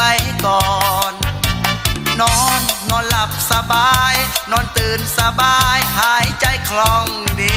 ไว้ก่อน นอนนอนหลับสบาย นอนตื่นสบาย หายใจคล่องดี